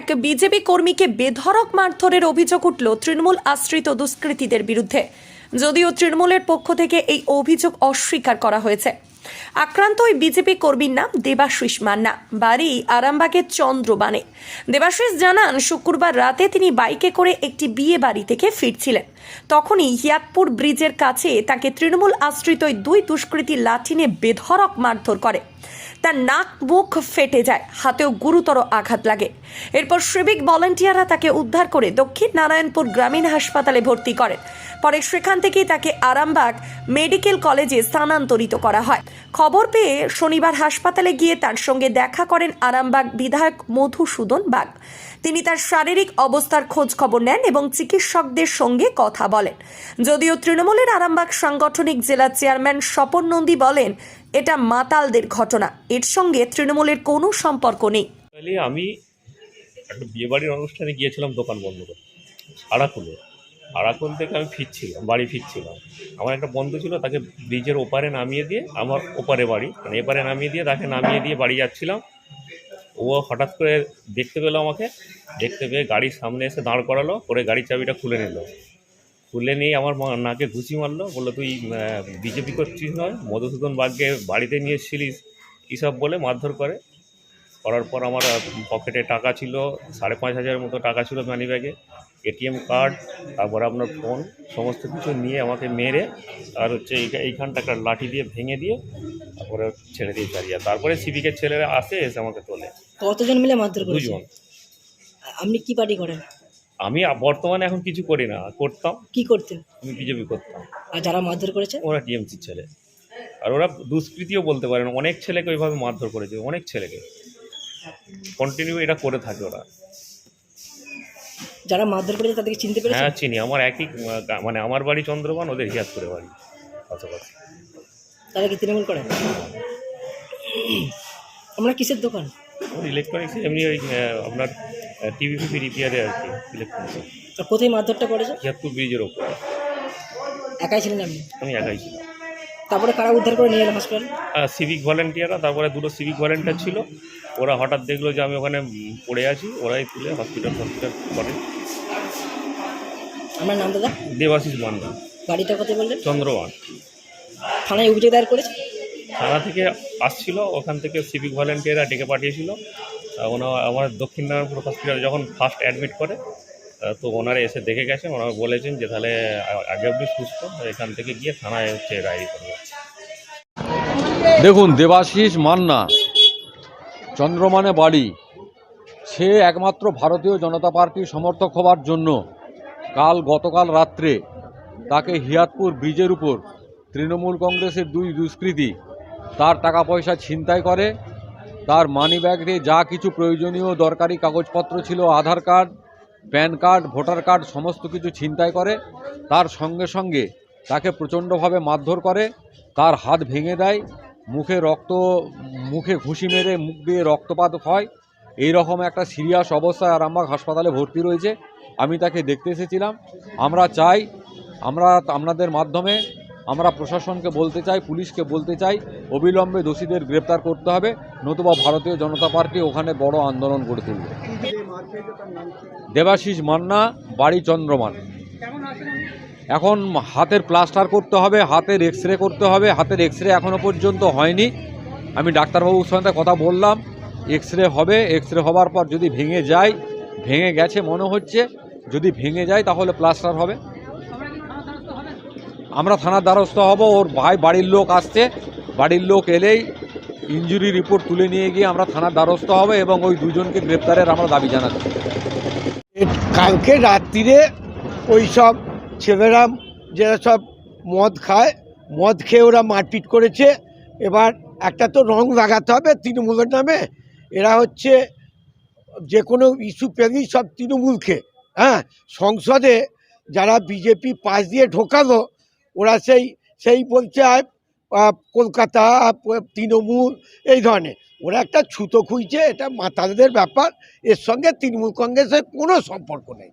এক বিজেপি কর্মীকে বেধরক মারধরের অভিযোগ উঠল তৃণমূল আশ্রিত দুষ্কৃতীদের বিরুদ্ধে। যদিও তৃণমূলের পক্ষ থেকে এই অভিযোগ অস্বীকার করা হয়েছে। আক্রান্ত ওই বিজেপি কর্মীর নাম দেবাশিস মান্না। বাড়ি আরামবাগের চন্দ্রবানে দেবাশিস জানান, শুক্রবার রাতে তিনি বাইকে করে একটি বিয়ে বাড়ি থেকে ফিরছিলেন। তখনই হিয়াতপুর ব্রিজের কাছে তাকে তৃণমূল আশ্রিত দুই দুষ্কৃতী লাঠিনে নিয়ে বেধড়ক মারধর করে। তার নাক, মুখ ফেটে যায়, হাতেও গুরুতর আঘাত লাগে। এরপর সিভিক ভলেন্টিয়াররা তাকে উদ্ধার করে দক্ষিণ নারায়ণপুর গ্রামীণ হাসপাতালে ভর্তি করেন। পরে সেখান থেকেই তাকে আরামবাগ মেডিকেল কলেজে স্থানান্তরিত করা হয়। খবর পেয়ে শনিবার হাসপাতালে গিয়ে তার সঙ্গে দেখা করেন আরামবাগ বিধায়ক মধুসূদন বাগ। তিনি তার শারীরিক অবস্থার খোঁজ খবর নেন এবং চিকিৎসকদের সঙ্গে কথা বলেন। যদিও তৃণমূলের আরামবাগ সাংগঠনিক জেলা চেয়ারম্যান স্বপন নন্দী বলেন, এটা মাতালদের ঘটনা। এর সঙ্গে তৃণমূলের কোনো সম্পর্ক নেই। আমি একটা বিয়েবাড়ির অনুষ্ঠানে গিয়েছিলাম দোকান বন্ধ করে আড়াকুলে আড়াকুল থেকে আমি ফিরছিলাম, বাড়ি ফিরছিলাম। আমার একটা বন্ধু ছিল, তাকে ব্রিজের ওপারে নামিয়ে দিয়ে, আমার ওপারে বাড়ি মানে এপারে নামিয়ে দিয়ে তাকে নামিয়ে দিয়ে বাড়ি যাচ্ছিলাম। ও হঠাৎ করে দেখতে পেল আমাকে, দেখতে পেয়ে গাড়ির সামনে এসে দাঁড় করালো, করে গাড়ির চাবিটা খুলে নিল। খুলে নিয়ে আমার নাকে ঘুষি মারলো, বলল, তুই বিজেপি করছিস নয়, মধুসূদন বাগকে বাড়িতে নিয়ে এসেছিলিস এইসব বলে মারধর করে? করার পর আমার পকেটে টাকা ছিল সাড়ে পাঁচ হাজারের মতো টাকা ছিল মানি ব্যাগে এটিএম কার্ড তারপরে আপনার ফোন সমস্ত কিছু নিয়ে আমাকে মেরে আর হচ্ছে এইখা- এইখানটা একটা লাঠি দিয়ে ভেঙে দিয়ে তারপরে ছেড়ে দিয়ে চালিয়ে তারপরে সিভিকের ছেলেরা আসে এসে আমাকে তোলে। কতজন মিলে মারধর দুজন। আপনি কি পার্টি করেন? আমি বর্তমানে এখন কিছু করি না করতাম। কি করতেন? আমি বিজেপি করতাম। আর যারা মারধর করেছে? ওরা টিএমসির ছেলে। আর ওরা দুষ্কৃতিও বলতে পারেন অনেক ছেলেকে ওইভাবে মারধর করেছে অনেক ছেলেকে। কন্টিনিউ এটা করে থাকে ওরা। যারা মারধর করেছে তাদেরকে চিনতে পেরেছে? হ্যাঁ চিনি। আমার একই মানে আমার বাড়ি চন্দ্রবান ওদের হিয়াজপুরে বাড়ি পাশাপাশি। তারা কি তৃণমূল করেন আমরা কিসের দোকান? ইলেকট্রনিক্স এমনি ওই আপনার টিভি ফিভি রিপেয়ারে আর কি ইলেকট্রনিক্স কোথায় মারধরটা করেছে? হিয়াজপুর ব্রিজের ওপরে। একাই ছিলেন আপনি? আমি একাই ছিলাম। তারপরে কারা উদ্ধার করে নিয়ে এলো হসপিটাল সিভিক ভলেন্টিয়াররা তারপরে দুটো সিভিক ভলেন্টিয়ার ছিল। ওরা হঠাৎ দেখল যে আমি ওখানে পড়ে আছি ওরাই তুলে হসপিটাল হসপিটাল করে। আমার নাম দাদা? দেবাশিস মান্ডা গাড়িটা কোথায় বললেন? চন্দ্রবান। থানায় অভিযোগ দায়ের করেছে? থানা থেকে আসছিল ওখান থেকে সিভিক ভলেন্টিয়াররা ডেকে পাঠিয়েছিল। ওনা আমার দক্ষিণ নারায়ণপুর হসপিটালে যখন ফার্স্ট অ্যাডমিট করে তো ওনারা এসে দেখে গেছেন ওনারা বলেছেন যে তাহলে আগে অব্দি সুস্থ এখান থেকে গিয়ে থানায় হচ্ছে রায় করবে। দেখুন, দেবাশিস মান্না, চন্দ্রমানে বাড়ি। সে একমাত্র ভারতীয় জনতা পার্টির সমর্থক হবার জন্য কাল গতকাল রাত্রে তাকে হিয়াতপুর ব্রিজের উপর তৃণমূল কংগ্রেসের দুই দুষ্কৃতী তার টাকা পয়সা ছিনতাই করে, তার মানি ব্যাগে যা কিছু প্রয়োজনীয় দরকারি কাগজপত্র ছিল, Aadhaar card, PAN card, voter card, সমস্ত কিছু ছিনতাই করে, তার সঙ্গে সঙ্গে তাকে প্রচণ্ডভাবে মারধর করে, তার হাত ভেঙে দেয় মুখে রক্ত মুখে ঘুষি মেরে মুখ দিয়ে রক্তপাত হয়। এই রকম একটা সিরিয়াস অবস্থায় আরামবাগ হাসপাতালে ভর্তি রয়েছে। আমি তাকে দেখতে এসেছিলাম। আমরা চাই আমরা আপনাদের মাধ্যমে আমরা প্রশাসনকে বলতে চাই পুলিশকে বলতে চাই অবিলম্বে দোষীদের গ্রেপ্তার করতে হবে নতুবা ভারতীয় জনতা পার্টি ওখানে বড় আন্দোলন করে তুলবে। দেবাশিস মান্না বাড়ি চন্দ্রমান। এখন হাতের প্লাস্টার করতে হবে, হাতের এক্স রে করতে হবে, হাতের এক্স রে এখনও পর্যন্ত হয়নি। আমি ডাক্তারবাবুর সঙ্গে কথা বললাম এক্স রে হবে এক্স রে হবার পর যদি ভেঙে যায়, ভেঙে গেছে মনে হচ্ছে, যদি ভেঙে যায় তাহলে প্লাস্টার হবে। আমরা থানার দ্বারস্থ হব, ওর ভাই বাড়ির লোক আসছে, বাড়ির লোক এলেই ইঞ্জুরি রিপোর্ট তুলে নিয়ে গিয়ে আমরা থানার দ্বারস্থ হব এবং ওই দুজনকে গ্রেপ্তারের আমরা দাবি জানাচ্ছি। কালকে রাত্রিরে ওই সব ছেলেরা যারা সব মদ খায়, মদ খেয়ে ওরা মারপিট করেছে। এবার একটা তো রং লাগাতে হবে তৃণমূলের নামে। এরা হচ্ছে যে কোনো ইস্যু পেলেই সব তৃণমূল তৃণমূলকে। হ্যাঁ সংসদে যারা বিজেপি পাশ দিয়ে ঢোকালো, ওরা সেই সেই বলছে কলকাতা তৃণমূল, এই ধরনের। ওরা একটা ছুতো খুঁজছে, এটা মাতালদের ব্যাপার। এর সঙ্গে তৃণমূল কংগ্রেসের কোনো সম্পর্ক নেই।